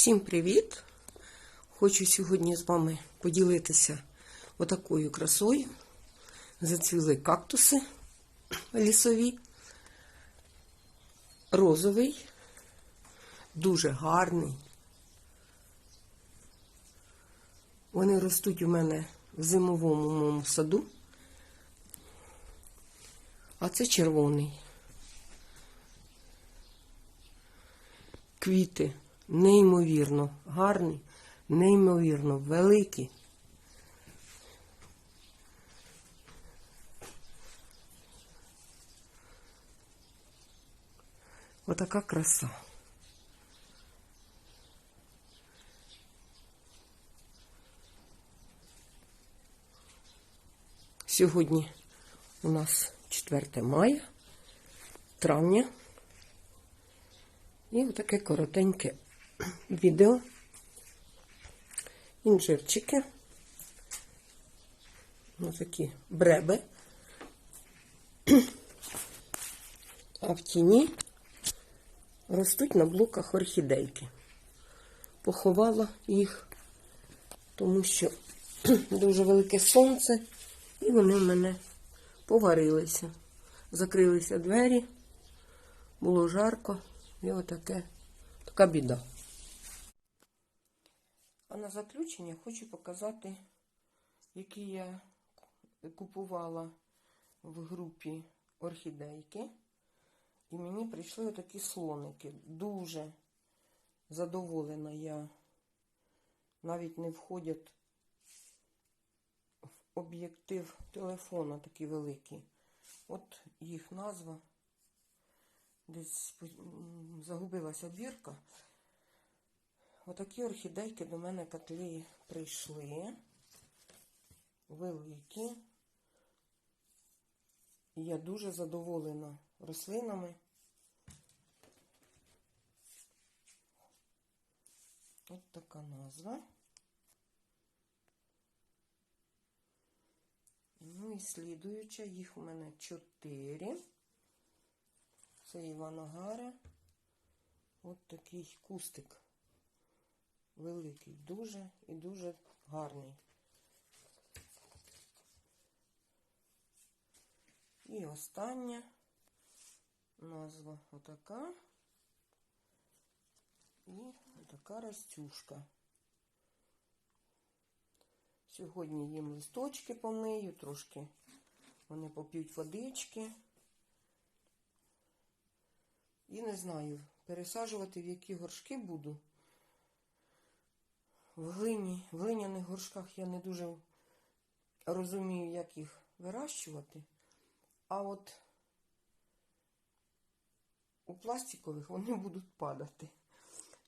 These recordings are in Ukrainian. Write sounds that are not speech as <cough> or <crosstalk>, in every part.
Всім привіт! Хочу сьогодні з вами поділитися отакою красою. Зацвіли кактуси лісові, розовий, дуже гарний. Вони ростуть у мене в зимовому моєму саду. А це червоний. Квіти неймовірно гарні, неймовірно великі. Отака краса. Сьогодні у нас 4 мая, травня. І отаке коротеньке відео. Інжирчики. Ось такі бреби. А в тіні ростуть на блоках орхідейки. Поховала їх, тому що <clears throat> дуже велике сонце, і вони в мене поварилися. Закрилися двері, було жарко, і отаке, така біда. А на заключення хочу показати, які я купувала в групі орхідейки. І мені прийшли отакі слоники. Дуже задоволена я. Навіть не входять в об'єктив телефона такі великі. От їх назва. Десь загубилася бірка. Отакі орхідейки до мене котлі прийшли. Великі. І я дуже задоволена рослинами. От така назва. Ну і слідуюча, їх у мене чотири. Це Іваногара. От такий кустик. Великий, дуже і дуже гарний. І остання назва отака. І отака растюшка. Сьогодні їм листочки помию, трошки вони поп'ють водички. І не знаю, пересаджувати в які горшки буду. В глині, в глиняних горшках я не дуже розумію, як їх вирощувати. А от у пластикових вони будуть падати.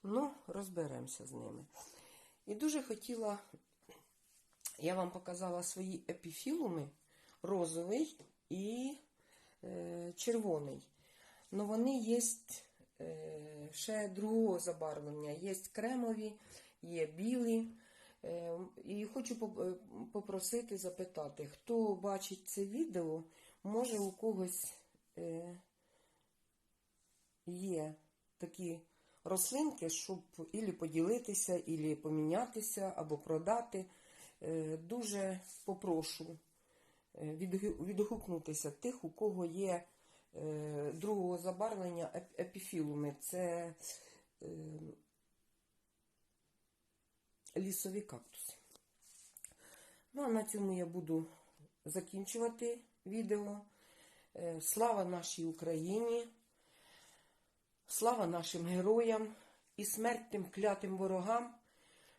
Ну, розберемося з ними. І дуже хотіла, я вам показала свої епіфілуми, розовий і е, червоний. Но вони є е, ще другого забарвлення. Є кремові, є білі. Е, і хочу е, попросити запитати, хто бачить це відео, може у когось е, є такі рослинки, щоб ілі поділитися, ілі помінятися, або продати. Дуже попрошу відгукнутися тих, у кого є другого забарвлення епіфілуми. Це лісові кактуси. Ну, а на цьому я буду закінчувати відео. Е, Слава нашій Україні! Слава нашим героям і смерть тим клятим ворогам,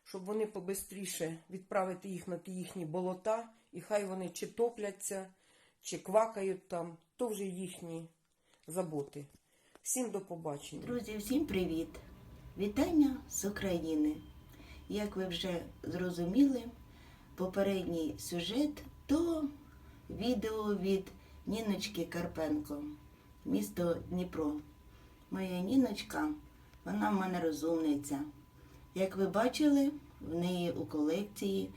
щоб вони побистріше відправити їх на ті їхні болота, і хай вони чи топляться, чи квакають там, то вже їхні заботи. Всім до побачення. Друзі, всім привіт! Вітання з України. Як ви вже зрозуміли, попередній сюжет то відео від Ніночки Карпенко, місто Дніпро. Моя Ніночка, вона в мене розумниця. Як ви бачили, в неї у колекції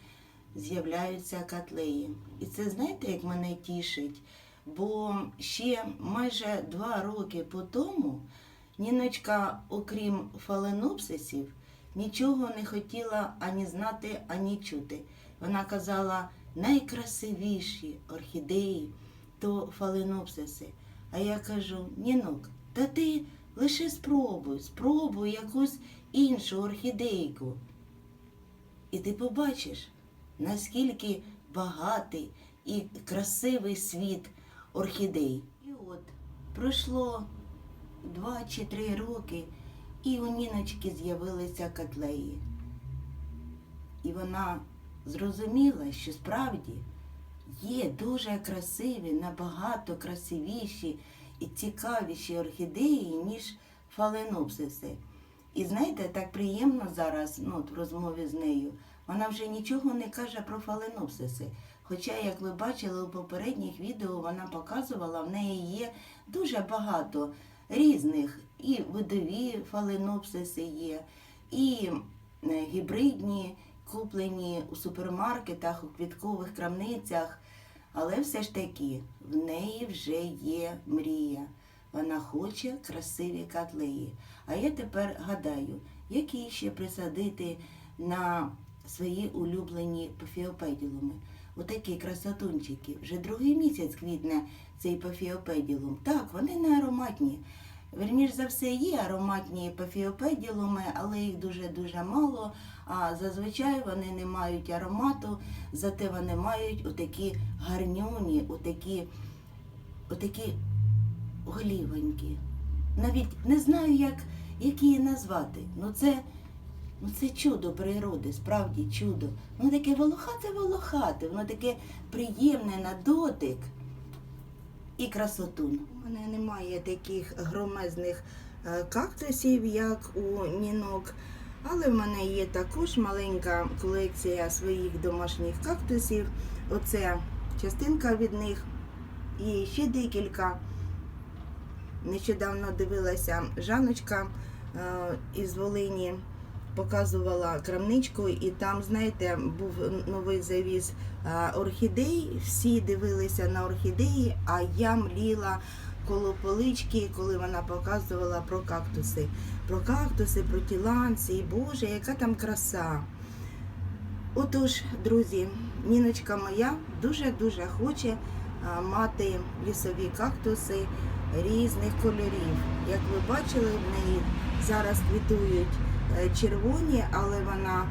з'являються котлеї. І це знаєте, як мене тішить? Бо ще майже два роки по тому Ніночка, окрім фаленопсисів, нічого не хотіла ані знати, ані чути. Вона казала, найкрасивіші орхідеї то фаленопсиси. А я кажу, Нінок, та ти лише спробуй, спробуй якусь іншу орхідейку. І ти побачиш, наскільки багатий і красивий світ орхідей. І от пройшло два чи три роки, і у Ніночки з'явилися котлеї. І вона зрозуміла, що справді є дуже красиві, набагато красивіші і цікавіші орхідеї, ніж фаленопсиси. І знаєте, так приємно зараз ну, в розмові з нею. Вона вже нічого не каже про фаленопсиси. Хоча, як ви бачили у попередніх відео, вона показувала, в неї є дуже багато різних і видові фаленопсиси є, і е, гібридні, куплені у супермаркетах, у квіткових крамницях. Але все ж таки в неї вже є мрія. Вона хоче красиві котлеї. А я тепер гадаю, які ще присадити на свої улюблені пафіопеділуми. Отакі красотунчики. Вже другий місяць квітне цей пафіопеділум. Так, вони не ароматні. Верніш за все, є ароматні пафіопеділуми, але їх дуже-дуже мало. А зазвичай вони не мають аромату, зате вони мають отакі гарнюні, отакі, отакі голівонькі. Навіть не знаю, як, як її назвати. Ну це, ну це чудо природи, справді чудо. Воно таке волохате волохате, воно таке приємне на дотик і красотун. У мене немає таких громезних е, кактусів, як у нінок. Але в мене є також маленька колекція своїх домашніх кактусів. Оце частинка від них. І ще декілька. Нещодавно дивилася Жаночка е, із Волині, показувала крамничку, і там, знаєте, був новий завіз е, орхідей. Всі дивилися на орхідеї, а я мліла коло полички, коли вона показувала про кактуси. Про кактуси, про тіланці. І Боже, яка там краса. Отож, друзі, Ніночка моя дуже-дуже хоче мати лісові кактуси різних кольорів. Як ви бачили, в неї зараз квітують червоні, але вона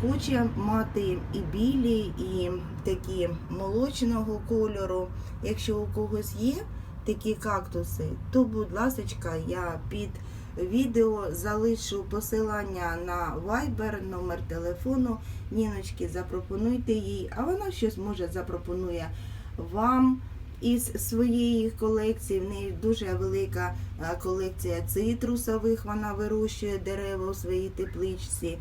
хоче мати і білі, і такі молочного кольору. Якщо у когось є такі кактуси, то, будь ласка, я під відео залишу посилання на Viber, номер телефону Ніночки, запропонуйте їй, а вона щось може запропонує вам із своєї колекції. В неї дуже велика е, колекція цитрусових, вона вирощує дерева у своїй тепличці.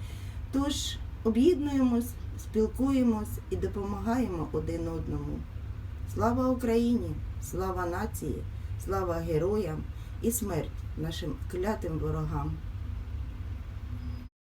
Тож об'єднуємось, спілкуємось і допомагаємо один одному. Слава Україні! Слава нації! Слава героям і смерть нашим клятим ворогам!